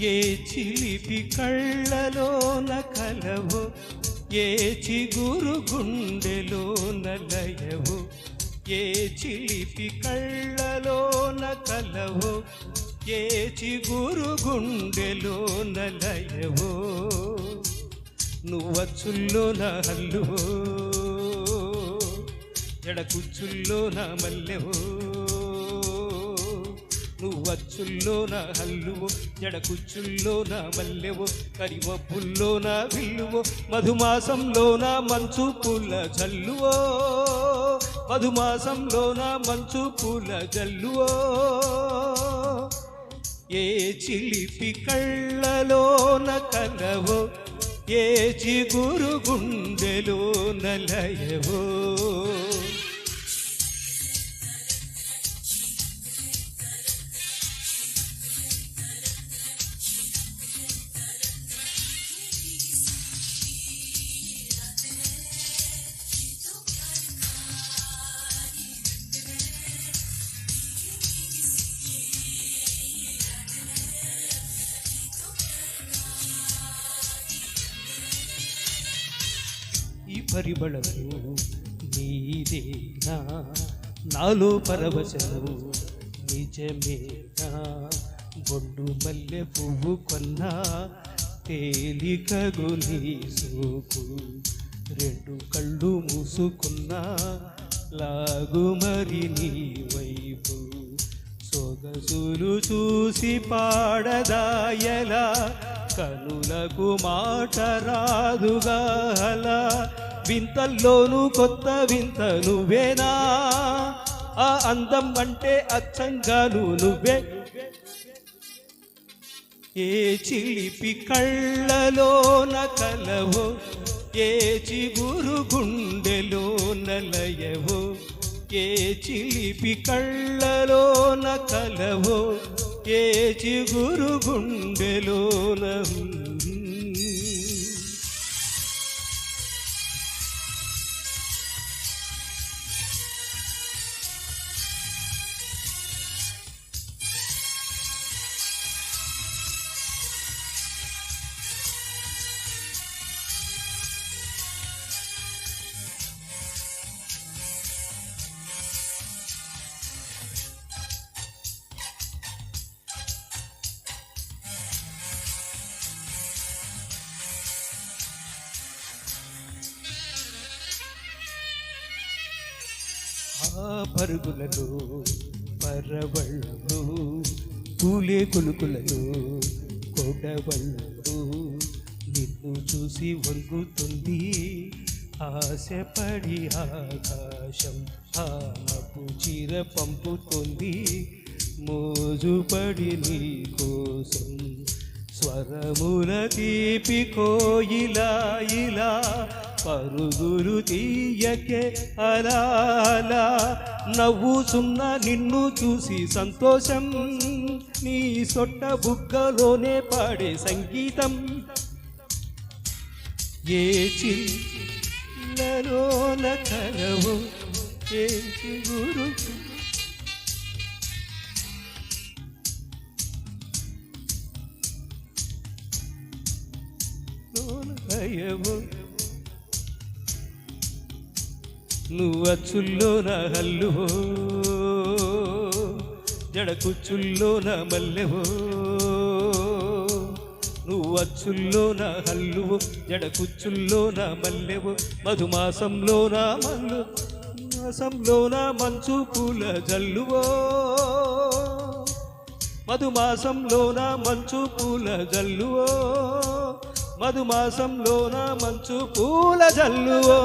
ఏ చిలిపి కళ్ళలోన కలవు ఏ చిగురు గుండెలోన లయవు ఏ చిలిపి కళ్ళలోన కలవు ఏ చిగురు గుండెలోన లయవో. నువ్వచ్చుల్లో నా హల్లువో ఎడకుచ్చుల్లో నా మల్లెవో. నువ్వచ్చుల్లో నా హల్లువో జడకుచ్చుల్లో నా మల్లెవో కరివప్పుల్లో నా విల్లువో మధుమాసంలో నా మంచు పూల జల్లువో. మధుమాసంలో నా మంచు పూల జల్లువో. ఏ చిలిపి కళ్ళలోన కలవో ఏ చిగురు గుండెలో నలయవో ఈ నీదేనా? నాలో పరవశము నిజమేనా? బొడ్డు మల్లె పువ్వు కొన్నా తేలిక నీ రెండు కళ్ళు మూసుకున్నా లాగు మరి నీ వైపు. సొగసులు చూసి పాడదాయలా కనులకు మాట రాదుగాల వింతల్లోనూ కొత్త వింత నువ్వేనా? ఆ అందం అంటే అచ్చంగాను నువ్వే. ఏ చిలిపి కళ్ళలోన కలవో ఏ చిగురు గుండెలో నలయవో ఏ చిలిపి కళ్ళలోన కలవో ఏ చిగురు గుండెలోన పరుగులలో పరవళ్ళు పూలే కొలుకులలో కొడవళ్ళు నిన్ను చూసి వంగుతుంది ఆశపడి ఆకాశం ఆపు చీర పంపుతుంది మోజుపడి నీ కోసం స్వరముల తీపి కోయిలా ఇలా పరుగురు తీయకే అలా అలా. నవ్వుచున్న నిన్ను చూసి సంతోషం నీ సొట్ట బుగ్గలోనే పాడే సంగీతం. ఏ చిల్లలో కలవు ఏ చిగురు భయము నువ్వు అచ్చుల్లో నా హల్లువో జడకుచ్చుల్లో నా మల్లెవో. నువ్వచ్చుల్లో నా హల్లువో జడకుచ్చుల్లో నా మల్లెవు. మధుమాసంలో నా మల్లు మాసంలో నా మంచు పూల జల్లువో. మధుమాసంలోన మంచు పూల జల్లువో. మధుమాసంలోన మంచు పూల జల్లువో.